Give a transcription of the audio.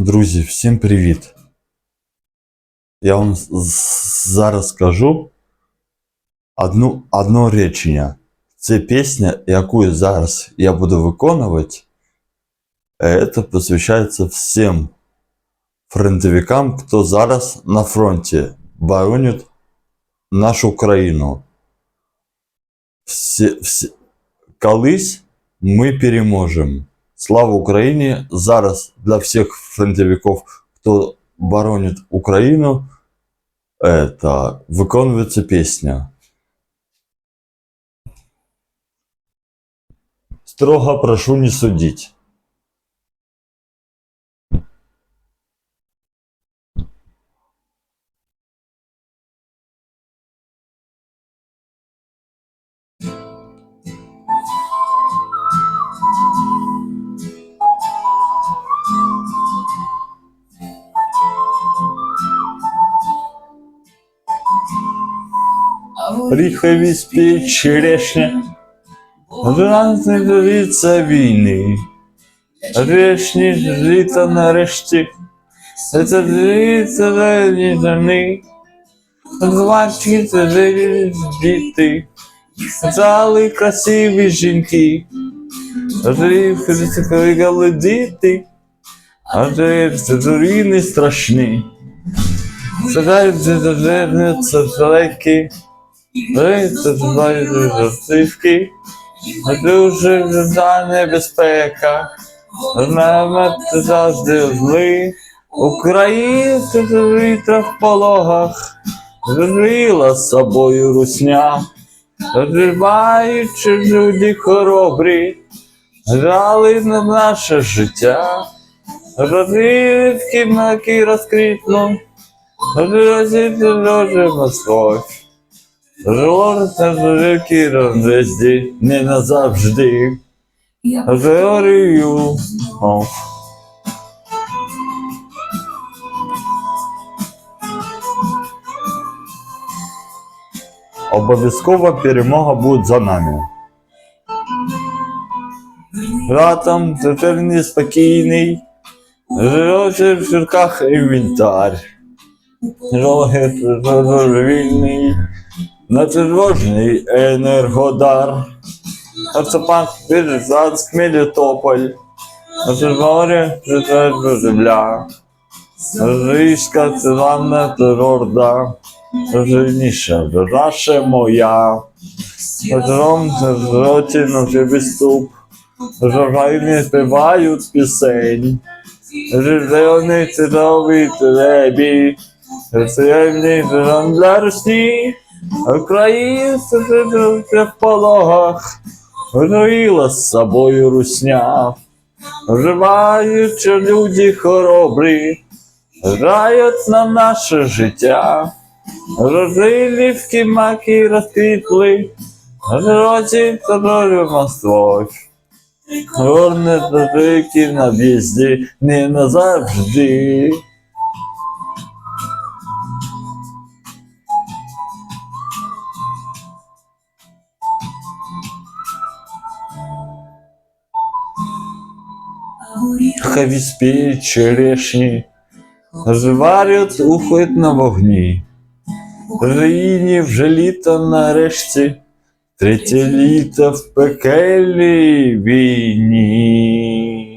Друзі, всім привіт! Я вам з- з- зараз скажу одну, одно речення. Це пісня, яку зараз я буду виконувати. Це посвящається всім фронтовикам, хто зараз на фронті боронить нашу країну. Всі, всі, колись ми переможемо. Слава Україні! Зараз для всіх фронтовиків, хто боронить Україну, это, виконується пісня. Строго прошу не судить. Ріхові спіть черешня, Ранці дивіться війни, Решні ж літа нарешті, Це дивіться дені жени, Звачки це діти, Зали красиві жінки, Ріхові крикали діти, А це руїни страшні, Садають зажерняться далекі, це знають жартівки, дуже вже небезпека, Знамет завжди зли, Українці в пологах, Жила з собою русня, Розриваючи люди хоробрі, Грали на наше життя, Розрив кімнаки розкритну, Розрозити ложе Москвою. Жорта великі розвезді, не назавжди. Горію. О. Обов'язкова перемога буде за нами. Ратом тепер неспокійний, Жирося в ширках інвентар. Роги вільний, на тривожний енергодар. Арцепанк Березанськ, Мелітополь, на Червоне притверджу земля. Рижська циванна торорда, Жирніша наша моя. Петром в роті на тебе ступ, Жогайні співають пісень. Зелений цидовий требі, Срібний жиром для русні, Українці живуть в пологах, Руїла з собою русня, Вживаючи люди хоробрі, Грають на наше життя, Розилівки маки розквітли, Роті торою Москвою. Горне рики на в'їзді, не назавжди. Хаві спіють черешні, зварять уход на вогні. Країні вже літо нарешті, третє літо в пекельній війні.